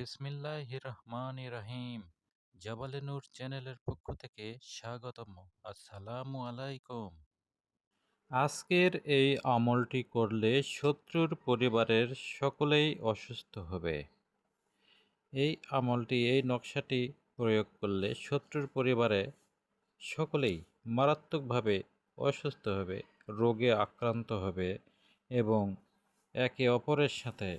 বিসমিল্লাহ রহমান রহিম জাবালে নূর চ্যানেলের পক্ষ থেকে স্বাগতম। আসসালামু আলাইকুম। আজকের এই আমলটি করলে শত্রুর পরিবারের সকলেই অসুস্থ হবে। এই আমলটি, এই নকশাটি প্রয়োগ করলে শত্রুর পরিবারে সকলেই মারাত্মকভাবে অসুস্থ হবে, রোগে আক্রান্ত হবে এবং একে অপরের সাথে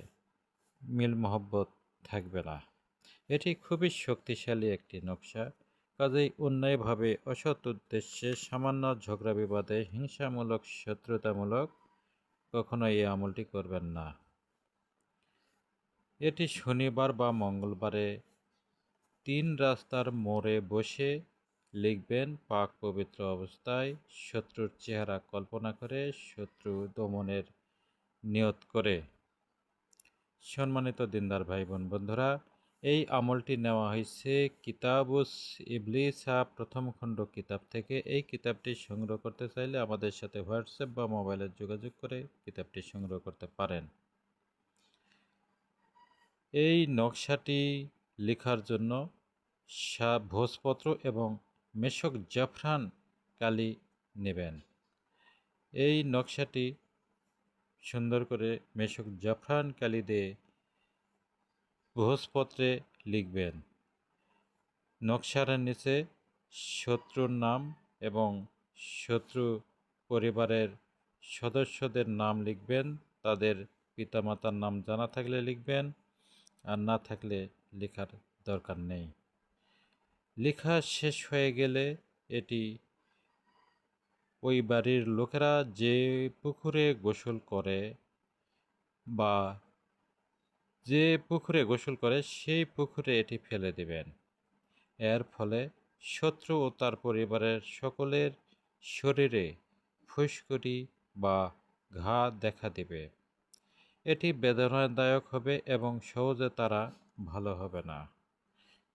মিল মহব্বত থাকবে না। এটি খুবই শক্তিশালী একটি নকশা, কাজেই অন্যায়ভাবে অসৎ উদ্দেশ্যে সামান্য ঝগড়া বিবাদে হিংসামূলক, শত্রুতামূলক কখনো এই আমলটি করবেন না। এটি শনিবার বা মঙ্গলবারে তিন রাস্তার মোড়ে বসে লিখবেন পাক পবিত্র অবস্থায়, শত্রুর চেহারা কল্পনা করে, শত্রু দমনের নিয়ত করে। সম্মানিত দিনদার ভাই বোন বন্ধুরা, এই আমলটি নেওয়া হয়েছে কিতাবুস ইবলিসা প্রথম খণ্ড কিতাব থেকে। এই কিতাবটি সংগ্রহ করতে চাইলে আমাদের সাথে হোয়াটসঅ্যাপ বা মোবাইলে যোগাযোগ করে কিতাবটি সংগ্রহ করতে পারেন। এই নকশাটি লেখার জন্য ভোজপত্র এবং মেশক জাফরান কালি নেবেন। এই নকশাটি সুন্দর করে মেশক জাফরান কালি দিয়ে লিখবেন। নকশার নিচে শত্রুর নাম এবং শত্রু পরিবারের সদস্যদের নাম লিখবেন। তাদের পিতামাতার নাম জানা থাকলে লিখবেন আর না থাকলে লেখার দরকার নেই। লেখা শেষ হয়ে গেলে এটি ওই বাড়ির লোকেরা যে পুকুরে গোসল করে বা যে পুকুরে গোসল করে সেই পুকুরে এটি ফেলে দেবেন। এর ফলে শত্রু ও তার পরিবারের সকলের শরীরে ফুসকুটি বা ঘা দেখা দেবে। এটি বেদনাদায়ক হবে এবং সহজে তারা ভালো হবে না।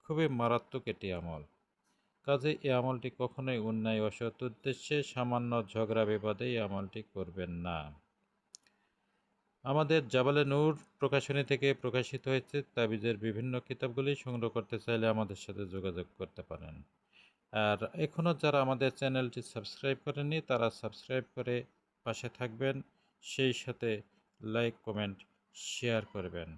খুবই মারাত্মক এটি আমল। কাজে এই আমলটি কখনোই অন্যায় অসৎ উদ্দেশ্যে সামান্য ঝগড়া বিবাদে এই আমলটি করবেন না। আমাদের জাবালে নূর প্রকাশনী থেকে প্রকাশিত হয়েছে। তাবিজের বিভিন্ন কিতাবগুলি সংগ্রহ করতে চাইলে আমাদের সাথে যোগাযোগ করতে পারেন। আর এখনও যারা আমাদের চ্যানেলটি সাবস্ক্রাইব করেনি তারা সাবস্ক্রাইব করে পাশে থাকবেন। সেই সাথে লাইক, কমেন্ট, শেয়ার করবেন।